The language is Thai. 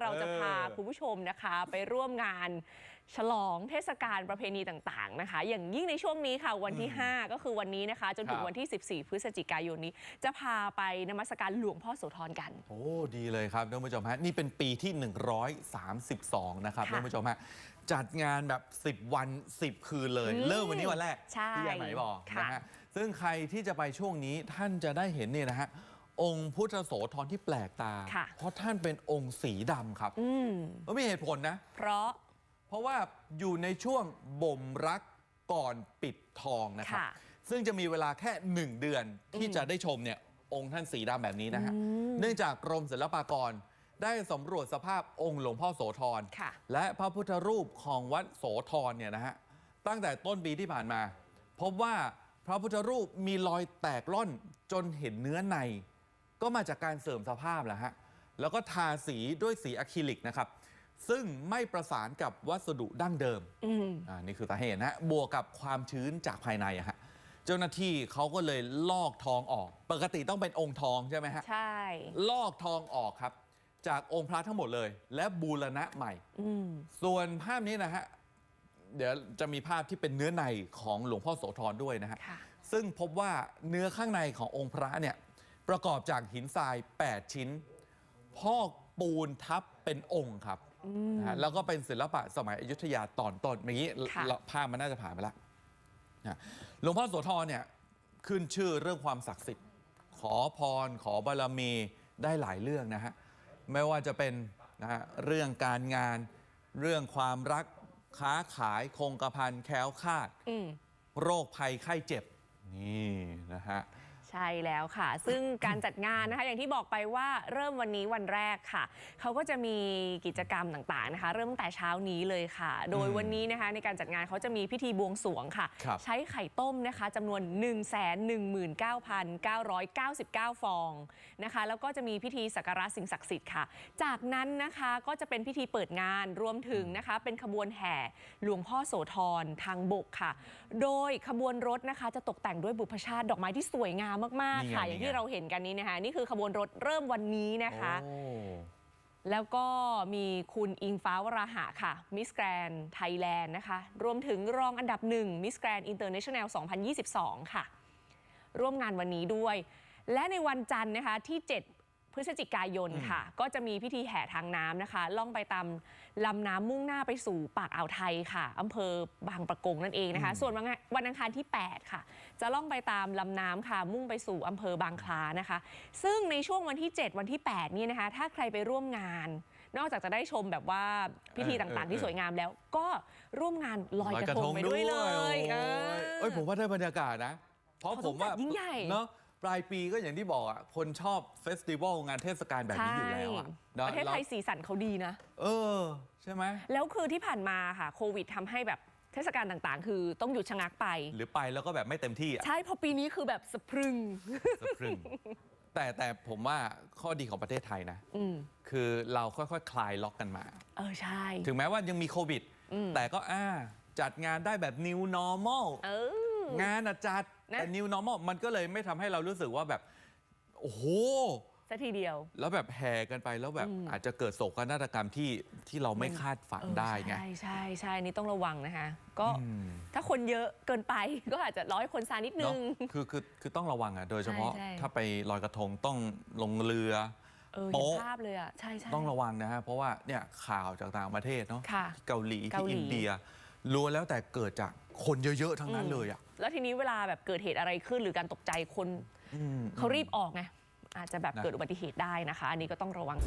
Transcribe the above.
เราจะพาเออคุณผู้ชมนะคะ ไปร่วมงานฉลองเทศกาลประเพณีต่างๆนะคะ อย่างยิ่งในช่วงนี้ค่ะวันที่ 5 ก็คือวันนี้นะคะ จนถึงครับวันที่ 14 พฤศจิกายนนี้ จะพาไปนมัสการหลวงพ่อโสธรกัน โอ้ดีเลยครับท่านผู้ชมฮะนี่เป็นปีที่ 132 นะครับค่ะท่านผู้ชมฮะจัดงานแบบ 10 วัน 10 คืนเลย อืมเริ่มวันนี้วันแรกใช่ที่ยายไหมบอกค่ะ นะฮะซึ่งใครที่จะไปช่วงนี้ท่านจะได้เห็นเนี่ยนะฮะ องค์พุทธโสธรที่แปลกตา ค่ะ เพราะท่านเป็นองค์สีดำครับอืมก็มีเหตุผลนะ เพราะ เพราะว่าอยู่ในช่วงบ่มรักก่อนปิดทองนะครับ ค่ะซึ่งจะมีเวลาแค่ 1 เดือนที่จะได้ชมเนี่ยองค์ท่านสีดำแบบนี้นะฮะเนื่องจากกรมศิลปากรได้สำรวจสภาพองค์หลวงพ่อโสธร ค่ะ และพระพุทธรูปของวัดโสธรเนี่ยนะฮะ ตั้งแต่ต้นปีที่ผ่านมา พบว่าพระพุทธรูปมีรอยแตกล่อนจนเห็นเนื้อใน ก็มาจากการเสริมสภาพแหละฮะ แล้วก็ทาสีด้วยสีอะคริลิกนะครับ ซึ่งไม่ประสานกับวัสดุดั้งเดิมอืมอ่านี่คือสาเหตุนะฮะบวกกับความชื้นจากภายในอะฮะ เจ้าหน้าที่เขาก็เลยลอกทองออก ปกติต้องเป็นองค์ทองใช่ไหมฮะ ใช่ ลอกทองออกครับ จากองค์พระทั้งหมดเลย และบูรณะใหม่ อืม ส่วนภาพนี้นะฮะ เดี๋ยวจะมีภาพที่เป็นเนื้อในของหลวงพ่อโสธรด้วยนะฮะ ค่ะ ซึ่งพบว่าเนื้อข้างในขององค์พระเนี่ย ประกอบจากหินทราย 8 ชิ้น พอกปูนทับเป็นองค์ครับนะฮะแล้วก็เป็นศิลปะสมัยอยุธยาตอนต้นเมื่อกี้ค่ะ เราภาพมันน่าจะผ่านไปแล้วนะหลวงพ่อโสธรเนี่ยขึ้นชื่อเรื่องความศักดิ์สิทธิ์ ขอพร ขอบารมีได้หลายเรื่องนะฮะ ไม่ว่าจะเป็นนะฮะเรื่องการงาน เรื่องความรักค้าขายคงกระพันแคล้วคลาด อืม โรคภัยไข้เจ็บ นี่นะฮะใช่แล้วค่ะ ซึ่งการจัดงานนะคะอย่างที่บอกไปว่าเริ่มวันนี้วันแรกค่ะ เขาก็จะมีกิจกรรมต่างๆนะคะ เริ่มตั้งแต่เช้านี้เลยค่ะ โดยวันนี้นะคะในการจัดงานเขาจะมีพิธีบวงสรวงค่ะ ครับใช้ไข่ต้มนะคะจำนวน 119,999 ฟองนะคะ แล้วก็จะมีพิธีสักการะสิ่งศักดิ์สิทธิ์ค่ะ จากนั้นนะคะก็จะเป็นพิธีเปิดงานรวมถึงนะคะ เป็นขบวนแห่หลวงพ่อโสธรทางบกค่ะ โดยขบวนรถนะคะจะตกแต่งด้วยบุพชาติดอกไม้ที่สวยงามมากนี่ๆไงค่ะนี่ไงอย่างที่เราเห็นกันนี้นะคะนี่คือขบวนรถเริ่มวันนี้นะคะ โอ้ แล้วก็มีคุณอิงฟ้าวราหะค่ะมิสแกรนไทยแลนด์นะคะ รวมถึงรองอันดับหนึ่งมิสแกรนอินเตอร์เนชั่นแนล2022 ค่ะ ร่วมงานวันนี้ด้วย และในวันจันทร์นะคะที่ 7 พฤศจิกายนค่ะ ก็จะมีพิธีแห่ทางน้ำนะคะ ล่องไปตามลำน้ำมุ่งหน้าไปสู่ปากอ่าวไทยค่ะอำเภอบางประกงนั่นเองนะคะ ส่วนวันวันอังคารที่ 8 ค่ะ จะล่องไปตามลำน้ำค่ะ มุ่งไปสู่อำเภอบางคล้านะคะ ซึ่งในช่วงวันที่ 7 วันที่ 8 นี่นะคะ ถ้าใครไปร่วมงาน นอกจากจะได้ชมแบบว่าพิธีเออต่างเออๆที่สวยงามแล้ว ก็ร่วมงานลอยกระทงไปด้วยเลยโอ้เออเอ้ยผมว่าได้บรรยากาศนะ เพราะเขาผต้องมว่าจัดยิ่งใหญ่เนาะ ปลายปีก็อย่างที่บอกอะคนชอบเฟสติวัลงานเทศกาลแบบนี้อยู่แล้วอะใช่ประเทศไทยแล้วสีสันเขาดีนะ เออ ใช่ไหม แล้วคือที่ผ่านมาค่ะโควิดทำให้แบบเทศกาลต่างๆ คือต้องหยุดชะงักไป หรือไปแล้วก็แบบไม่เต็มที่อะใช่เพอปีนี้คือแบบสะพรึง สะพรึงแต่แต่ผมว่าข้อดีของประเทศไทยนะ อืมคือเราค่อยๆคคลายล็อกกันมา เออ ใช่ ถึงแม้ว่ายังมีโควิด อืมแต่ก็อ่าจัดงานได้แบบ new normal เออ งานอะจัดนะ แต่ new normal มันก็เลยไม่ทำให้เรารู้สึกว่าแบบ โอ้โห สักทีเดียว แล้วแบบแห่กันไปแล้วแบบอืม อาจจะเกิดโศกนาฏกรรมที่ที่เราไม่คาดฝันเออได้ไงใช่ใช่ใช่นี่ต้องระวังนะคะ ก็อืม ถ้าคนเยอะเกินไป ก็อาจจะร้อยคนซานิดนึเนาะง คือคือคือต้องระวังอะ โดยเฉพาะใช่ใช่ ถ้าไปลอยกระทงต้องลงเรือ เออเห็นโป๊ะ ภาพเลยอะ ใช่ใช่ ต้องระวังนะฮะ เพราะว่าเนี่ยข่าวจากต่างประเทศเนาะค่ะที่เกาหลีเกาที่หลีอินเดีย ล้วนแล้วแต่เกิดจากคนเยอะๆทั้งนั้นเลยอะ แล้วทีนี้เวลาแบบเกิดเหตุอะไรขึ้นหรือการตกใจคนอืมเขารีบออกไงอาจจะแบบนะเกิดอุบัติเหตุได้นะคะ อันนี้ก็ต้องระวัง